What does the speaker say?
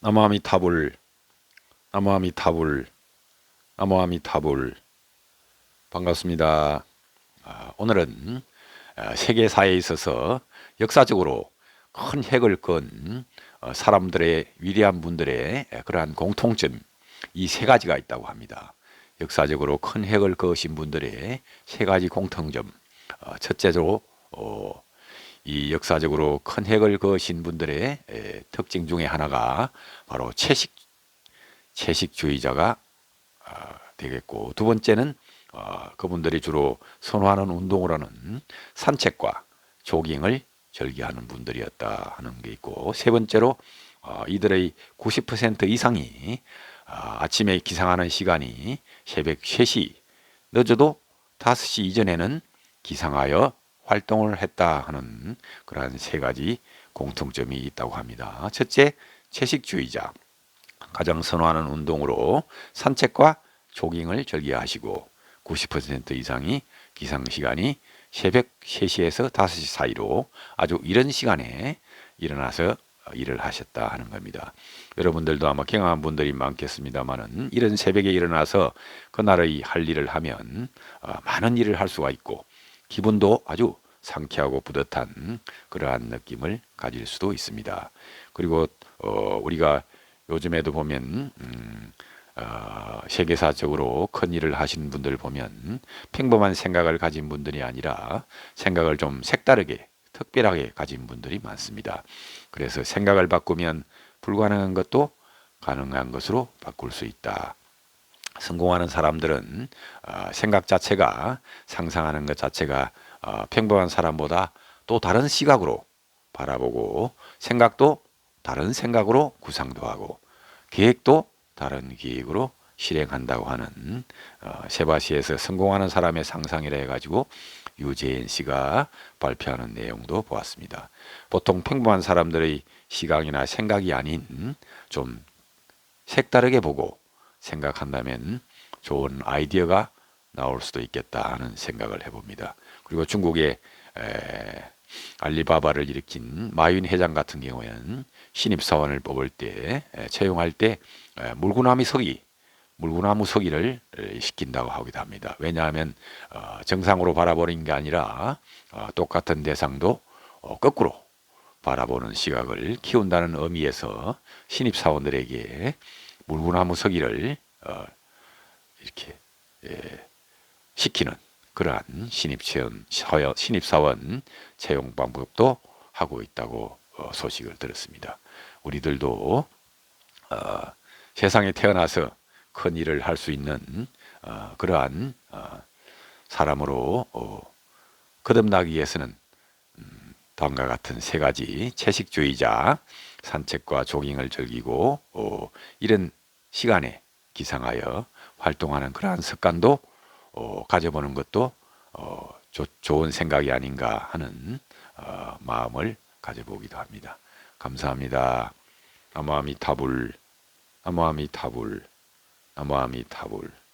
나무아미 타불 나무아미 타불 나무아미 타불 반갑습니다. 아, 오늘은 어, 세계사에 있어서 역사적으로 큰 획을 건 어, 사람들의 위대한 분들의 그러한 공통점 이 세 가지가 있다고 합니다. 역사적으로 큰 획을 그으신 분들의 세 가지 공통점 어, 첫째로 어, 이 역사적으로 큰 획을 그으신 분들의 에, 특징 중에 하나가 바로 채식 채식주의자가 아, 되겠고 두 번째는 어, 그분들이 주로 선호하는 운동으로는 산책과 조깅을 즐겨하는 분들이었다 하는 게 있고 세 번째로 어, 이들의 90% 이상이 어, 아침에 기상하는 시간이 새벽 3시 늦어도 5시 이전에는 기상하여 활동을 했다 하는 그러한 세 가지 공통점이 있다고 합니다. 첫째, 채식주의자. 가장 선호하는 운동으로 산책과 조깅을 즐겨하시고 90% 이상이 기상 시간이 새벽 3시에서 5시 사이로 아주 이런 시간에 일어나서 일을 하셨다 하는 겁니다. 여러분들도 아마 경험한 분들이 많겠습니다만은 이런 새벽에 일어나서 그날의 할 일을 하면 어, 많은 일을 할 수가 있고 기분도 아주 상쾌하고 뿌듯한 그러한 느낌을 가질 수도 있습니다. 그리고 어, 우리가 요즘에도 보면 음, 어, 세계사적으로 큰 일을 하시는 분들 보면 평범한 생각을 가진 분들이 아니라 생각을 좀 색다르게 특별하게 가진 분들이 많습니다. 그래서 생각을 바꾸면 불가능한 것도 가능한 것으로 바꿀 수 있다. 성공하는 사람들은 어, 생각 자체가 상상하는 것 자체가 어, 평범한 사람보다 또 다른 시각으로 바라보고 생각도 다른 생각으로 구상도 하고 계획도 다른 계획으로 실행한다고 하는 어, 세바시에서 성공하는 사람의 상상이라 해가지고 유재인 씨가 발표하는 내용도 보았습니다. 보통 평범한 사람들의 시각이나 생각이 아닌 좀 색다르게 보고 생각한다면 좋은 아이디어가 나올 수도 있겠다 하는 생각을 해봅니다. 그리고 중국의 에, 알리바바를 일으킨 마윈 회장 같은 경우에는 신입 사원을 뽑을 때 에, 채용할 때 에, 물구나무 서기 물구나무 서기를 에, 시킨다고 하기도 합니다. 왜냐하면 어, 정상으로 바라보는 게 아니라 어, 똑같은 대상도 어, 거꾸로 바라보는 시각을 키운다는 의미에서 신입 사원들에게 물구나무 서기를 어, 이렇게 예, 시키는 그러한 신입체원, 신입사원 채용 방법도 하고 있다고 어, 소식을 들었습니다. 우리들도 어, 세상에 태어나서 큰 일을 할 수 있는 어, 그러한 어, 사람으로 어, 거듭나기 위해서는 음, 다음과 같은 세 가지 채식주의자, 산책과 조깅을 즐기고 어, 이런 시간에 기상하여 활동하는 그러한 습관도 어, 가져보는 것도 어, 조, 좋은 생각이 아닌가 하는 어, 마음을 가져보기도 합니다. 감사합니다. 나무아미타불, 나무아미타불, 나무아미타불.